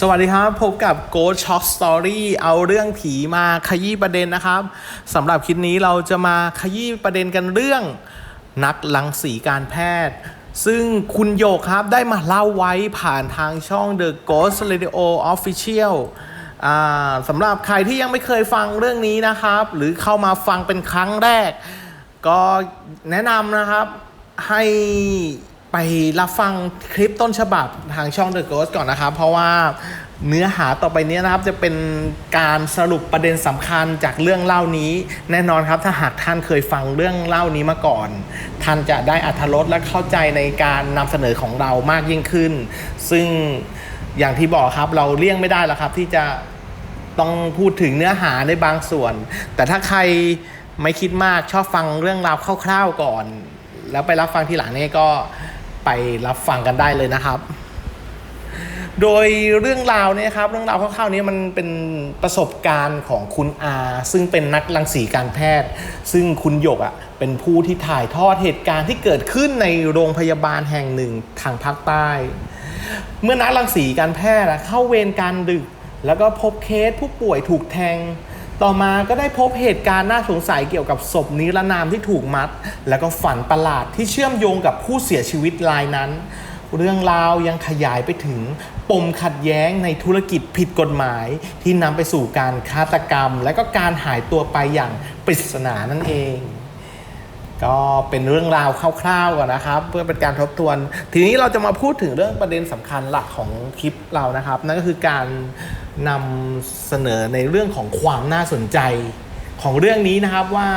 สวัสดีครับ พบกับ Ghost Shock Story เอาเรื่องผีมาขยี้ประเด็นนะครับสำหรับคลิปนี้เราจะมาขยี้ประเด็นกันเรื่อง นักลังสีการแพทย์ ซึ่งคุณโยกครับได้มาเล่าไว้ผ่านทางช่อง The Ghost Radio Official สำหรับใครที่ยังไม่เคยฟังเรื่องนี้นะครับ หรือเข้ามาฟังเป็นครั้งแรก ก็แนะนำนะครับให้ ไปรับฟังคลิปต้นฉบับทางช่อง The Ghost ก่อนนะครับ เพราะว่าเนื้อหาต่อไปนี้นะครับ จะเป็นการสรุปประเด็นสำคัญจากเรื่องเล่านี้ แน่นอนครับถ้าหากท่านเคยฟังเรื่องเล่านี้มาก่อน ท่านจะได้อัธรสและเข้าใจในการนำเสนอของเรามากยิ่งขึ้น ซึ่งอย่างที่บอกครับเราเลี่ยงไม่ได้แล้วครับ ที่จะต้องพูดถึงเนื้อหาในบางส่วน แต่ถ้าใครไม่คิดมากชอบฟังเรื่องราวคร่าวๆก่อน แล้วไปรับฟังทีหลังนี่ก็ ไปรับฟังกันได้เลยนะครับ โดยเรื่องราวเนี่ยครับเรื่องราวคร่าวๆนี้มันเป็นประสบการณ์ของคุณอาซึ่งเป็นนักรังสีการแพทย์ ซึ่งคุณหยกอะเป็นผู้ที่ถ่ายทอดเหตุการณ์ที่เกิดขึ้นในโรงพยาบาลแห่งหนึ่งทางภาคใต้ เมื่อนักรังสีการแพทย์อะเข้าเวรการดึก แล้วก็พบเคสผู้ป่วยถูกแทง ต่อมาก็ได้พบเหตุการณ์น่าสงสัยเกี่ยวกับศพนิรนามที่ถูกมัด แล้วก็ฝันประหลาดที่เชื่อมโยงกับผู้เสียชีวิตรายนั้น เรื่องราวยังขยายไปถึงปมขัดแย้งในธุรกิจผิดกฎหมาย ที่นำไปสู่การฆาตกรรม และก็การหายตัวไปอย่างปริศนานั่นเอง ก็เป็นเรื่องราวคร่าวๆก่อนนะครับ เพื่อเป็นการทบทวน ทีนี้เราจะมาพูดถึงเรื่องประเด็นสำคัญหลักของคลิปเรานะครับ นั่นก็คือการนำเสนอในเรื่องของความน่าสนใจของเรื่องนี้นะครับว่า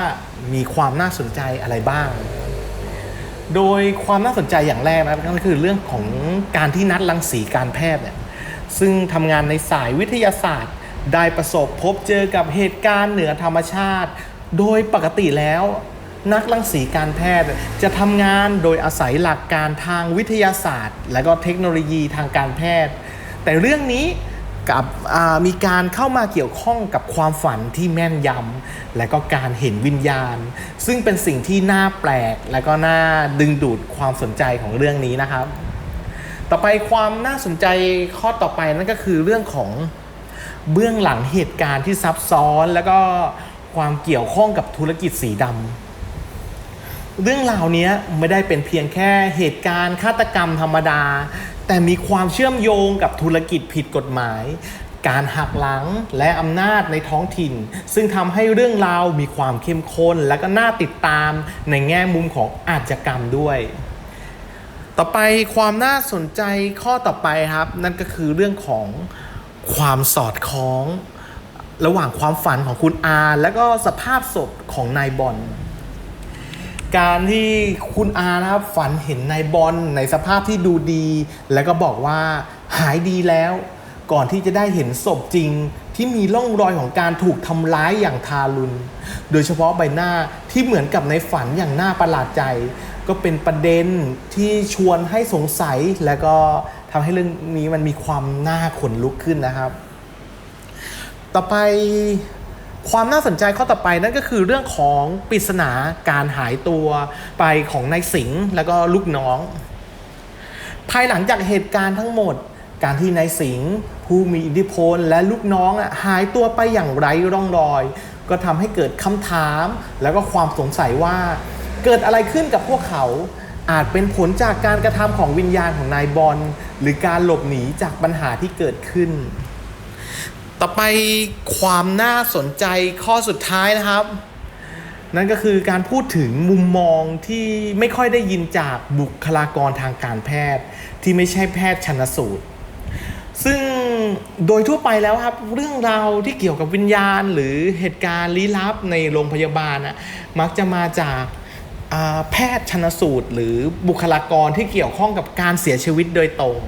มีความน่าสนใจอะไรบ้าง โดยความน่าสนใจอย่างแรกนะครับก็คือเรื่องของการที่นัดรังสีการแพทย์เนี่ยซึ่งทำงานในสายวิทยาศาสตร์ ได้ประสบพบเจอกับเหตุการณ์เหนือธรรมชาติ โดยปกติแล้ว นักรังสีการแพทย์ จะทำงานโดยอาศัยหลักการทางวิทยาศาสตร์ และก็เทคโนโลยีทางการแพทย์ แต่เรื่องนี้กับมีการเข้ามาเกี่ยวข้องกับความฝันที่แม่นยำและก็การเห็นวิญญาณ ซึ่งเป็นสิ่งที่น่าแปลก และก็น่าดึงดูดความสนใจของเรื่องนี้นะครับ ต่อไปความน่าสนใจข้อต่อไปนั่นก็คือเรื่องของเบื้องหลังเหตุการณ์ที่ซับซ้อน แล้วก็ความเกี่ยวข้องกับธุรกิจสีดำ เรื่องราวเนี้ยไม่ได้เป็นเพียงแค่เหตุการณ์ฆาตกรรมธรรมดา แต่มีความเชื่อมโยงกับธุรกิจผิดกฎหมาย การหักหลังและอำนาจในท้องถิ่น ซึ่งทำให้เรื่องราวมีความเข้มข้นและก็น่าติดตามในแง่มุมของอาชญากรรมด้วย ต่อไปความน่าสนใจข้อต่อไปครับ นั่นก็คือเรื่องของความสอดคล้อง ระหว่างความฝันของคุณอา และก็สภาพศพของนายบอล การที่คุณอานะครับฝันเห็นนายบอลในสภาพที่ดูดี แล้วก็บอกว่าหายดีแล้ว ก่อนที่จะได้เห็นศพจริงที่มีร่องรอยของการถูกทำร้ายอย่างทารุณ โดยเฉพาะใบหน้าที่เหมือนกับในฝันอย่างน่าประหลาดใจ ก็เป็นประเด็นที่ชวนให้สงสัยและก็ทำให้เรื่องนี้มันมีความน่าขนลุกขึ้นนะครับ ต่อไป ความน่าสนใจข้อต่อไปนั่นก็คือเรื่องของปริศนาการหายตัวไปของนายสิงห์แล้วก็ลูกน้อง ภายหลังจากเหตุการณ์ทั้งหมด การที่นายสิงห์ผู้มีอิทธิพลและลูกน้องหายตัวไปอย่างไร้ร่องรอย ก็ทำให้เกิดคำถาม แล้วก็ความสงสัยว่าเกิดอะไรขึ้นกับพวกเขาอาจเป็นผลจากการกระทำของวิญญาณของนายบอลหรือการหลบหนีจากปัญหาที่เกิดขึ้น ต่อไปความน่าสนใจข้อสุดท้ายนะครับ นั่นก็คือการพูดถึงมุมมองที่ไม่ค่อยได้ยินจากบุคลากรทางการแพทย์ ที่ไม่ใช่แพทย์ชันสูตร ซึ่งโดยทั่วไปแล้วครับ เรื่องราวที่เกี่ยวกับวิญญาณ หรือเหตุการณ์ลี้ลับในโรงพยาบาลนะมักจะมาจากแพทย์ชันสูตร หรือบุคลากรที่เกี่ยวข้องกับการเสียชีวิตโดยตรง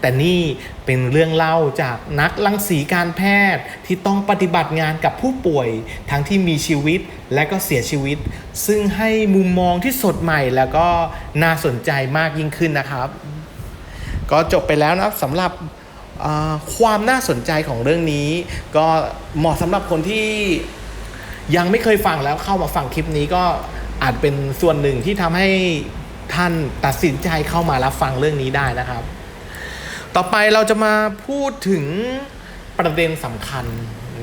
แต่นี่เป็นเรื่องเล่าจากนักรังสีการแพทย์ที่ต้องปฏิบัติงานกับผู้ป่วย ทั้งที่มีชีวิตและก็เสียชีวิต ซึ่งให้มุมมองที่สดใหม่แล้วก็น่าสนใจมากยิ่งขึ้นนะครับ ก็จบไปแล้วนะครับสำหรับความน่าสนใจของเรื่องนี้ ก็เหมาะสำหรับคนที่ยังไม่เคยฟังแล้วเข้ามาฟังคลิปนี้ก็อาจเป็นส่วนหนึ่งที่ทำให้ท่านตัดสินใจเข้ามารับฟังเรื่องนี้ได้นะครับ ต่อไปเราจะมาพูดถึงประเด็นสำคัญ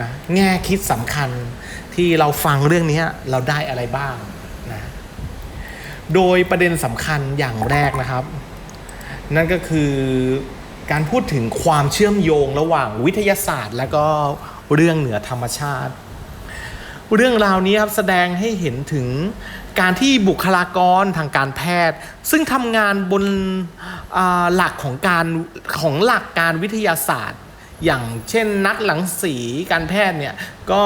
นะแง่คิดสำคัญที่เราฟังเรื่องนี้เราได้อะไรบ้างนะโดยประเด็นสำคัญอย่างแรกนะครับ นั่นก็คือการพูดถึงความเชื่อมโยงระหว่างวิทยาศาสตร์ และก็เรื่องเหนือธรรมชาติ เรื่องราวนี้ครับแสดงให้เห็นถึง การที่บุคลากรทางการแพทย์ ซึ่งทำงานบนหลักของการของหลักการวิทยาศาสตร์ อย่างเช่นนักหลังสีการแพทย์เนี่ยก็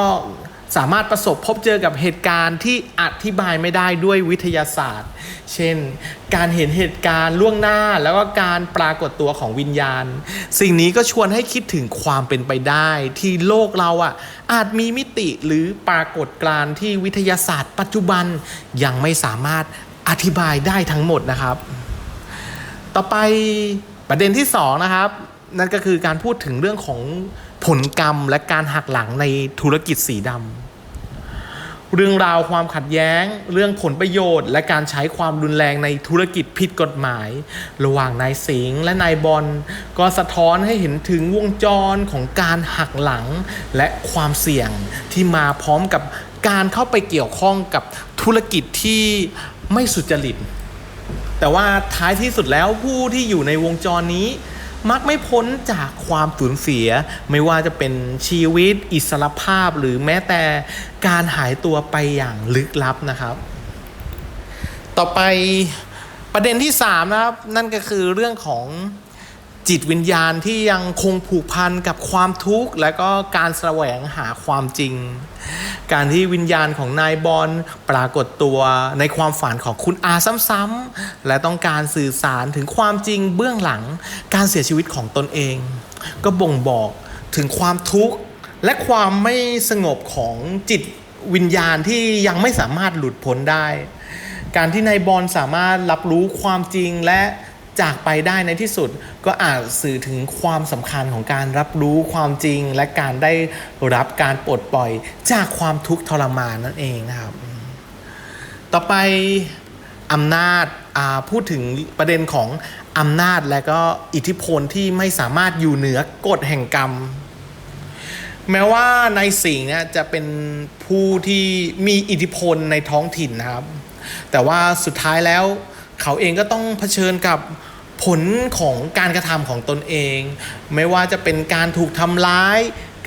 สามารถประสบพบเจอกับเหตุการณ์ที่อธิบายไม่ได้ด้วยวิทยาศาสตร์ เช่น การเห็นเหตุการณ์ล่วงหน้าแล้วก็การปรากฏตัวของวิญญาณ สิ่งนี้ก็ชวนให้คิดถึงความเป็นไปได้ ที่โลกเราอะอาจมีมิติหรือปรากฏการณ์ที่วิทยาศาสตร์ ปัจจุบันยังไม่สามารถอธิบายได้ทั้งหมดนะครับ ต่อไปประเด็นที่สองนะครับนั่นก็คือการพูดถึงเรื่องของ ผลกรรมและการหักหลังในธุรกิจสีดำเรื่องราวความขัดแย้ง เรื่องผลประโยชน์ และการใช้ความรุนแรงในธุรกิจผิดกฎหมาย ระหว่างนายสิงห์และนายบอลก็สะท้อนให้เห็นถึงวงจรของการหักหลังและความเสี่ยงที่มาพร้อมกับการเข้าไปเกี่ยวข้องกับธุรกิจที่ไม่สุจริต แต่ว่าท้ายที่สุดแล้วผู้ที่อยู่ในวงจรนี้ มักไม่พ้นจากความสูญเสีย ไม่ว่าจะเป็นชีวิต อิสรภาพหรือแม้แต่การหายตัวไปอย่างลึกลับนะครับ ต่อไปประเด็นที่ 3 นะครับ นั่นก็คือเรื่องของ จิตวิญญาณที่ยังคงผูกพันกับความทุกข์ และก็การแสวงหาความจริง การที่วิญญาณของนายบอลปรากฏตัวในความฝันของคุณอาซ้ำๆและต้องการสื่อสารถึงความจริงเบื้องหลังการเสียชีวิตของตนเอง ก็บ่งบอกถึงความทุกข์และความไม่สงบของจิตวิญญาณที่ยังไม่สามารถหลุดพ้นได้ การที่นายบอลสามารถรับรู้ความจริงและ จากไปได้ในที่สุดก็อาจสื่อถึงความสำคัญของการรับรู้ความจริง และการได้รับการปลดปล่อยจากความทุกข์ทรมานนั่นเองนะครับ ต่อไปอำนาจาพูดถึงประเด็นของอำนาจและก็อิทธิพลที่ไม่สามารถอยู่เหนือกฎแห่งกรรม แม้ว่าในสิงห์เนี่ยจะเป็นผู้ที่มีอิทธิพลในท้องถิ่นนะครับ แต่ว่าสุดท้ายแล้วเขาเองก็ต้องเผชิญกับ ผลของการกระทำของตนเอง ไม่ว่าจะเป็นการถูกทำร้าย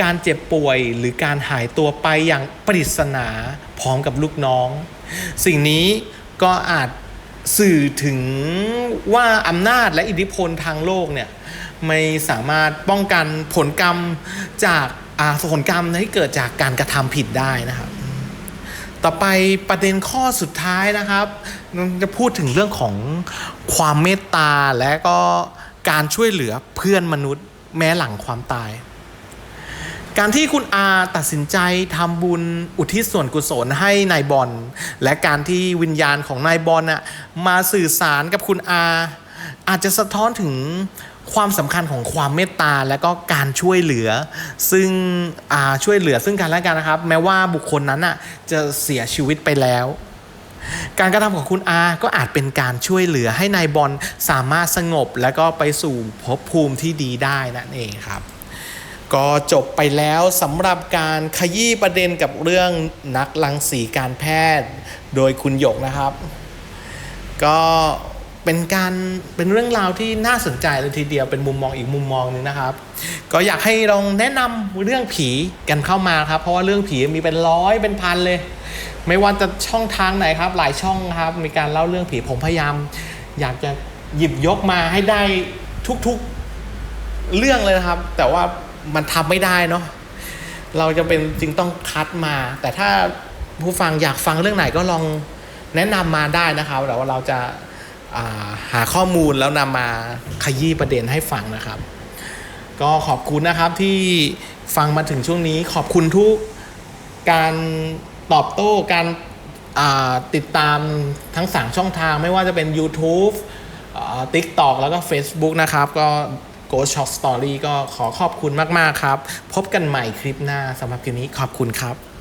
การเจ็บป่วย หรือการหายตัวไปอย่างปริศนาพร้อมกับลูกน้อง สิ่งนี้ก็อาจสื่อถึงว่าอำนาจและอิทธิพลทางโลกเนี่ยไม่สามารถป้องกันผลกรรมจากอ่าผลกรรมที่เกิดจากการกระทำผิดได้นะครับ ต่อไปประเด็นข้อสุดท้ายนะครับ จะพูดถึงเรื่องของความเมตตาและก็การช่วยเหลือเพื่อนมนุษย์แม้หลังความตาย การที่คุณอาตัดสินใจทำบุญอุทิศส่วนกุศลให้นายบอลและการที่วิญญาณของนายบอลน่ะมาสื่อสารกับคุณอา อาจจะสะท้อนถึง ความสำคัญของความเมตตาและก็การช่วยเหลือ ซึ่งช่วยเหลือซึ่งกันและกันนะครับ แม้ว่าบุคคลนั้นน่ะจะเสียชีวิตไปแล้ว การกระทำของคุณอาก็อาจเป็นการช่วยเหลือให้นายบอลสามารถสงบ และก็ไปสู่ภพภูมิที่ดีได้นั่นเองครับก็จบไปแล้วสำหรับการขยี้ประเด็นกับเรื่องนักลังสีการแพทย์ โดยคุณหยกนะครับ ก็ เป็นการเป็นเรื่องราวที่น่าสนใจเลยทีเดียวเป็นมุมมองอีกมุมมองหนึงนะครับ ก็อยากให้ลองแนะนำเรื่องผีกันเข้ามาครับ เพราะว่าเรื่องผีมีเป็นร้อยเป็นพันเลย ไม่ว่าจะช่องทางไหนครับ หลายช่องครับ มีการเล่าเรื่องผีผมพยายาม อยากจะหยิบยกมาให้ได้ทุกๆเรื่องเลยนะครับ แต่ว่ามันทำไม่ได้เนาะเราจะเป็นจึงต้องคัดมา แต่ถ้าผู้ฟังอยากฟังเรื่องไหนก็ลองแนะนำมาได้นะครับแต่ว่าเราจะ หาข้อมูลแล้วนำมาขยี้ประเด็นให้ฟังนะครับ ก็ขอบคุณนะครับที่ฟังมาถึงช่วงนี้ขอบคุณทุกการตอบโต้การติดตามทั้งสามช่องทางไม่ว่าจะเป็น YouTube TikTok แล้วก็ Facebook นะครับ ก็ Go Shop Story ก็ขอขอบคุณมาก ๆ ครับ พบกันใหม่คลิปหน้าสำหรับคลิปนี้ขอบคุณครับ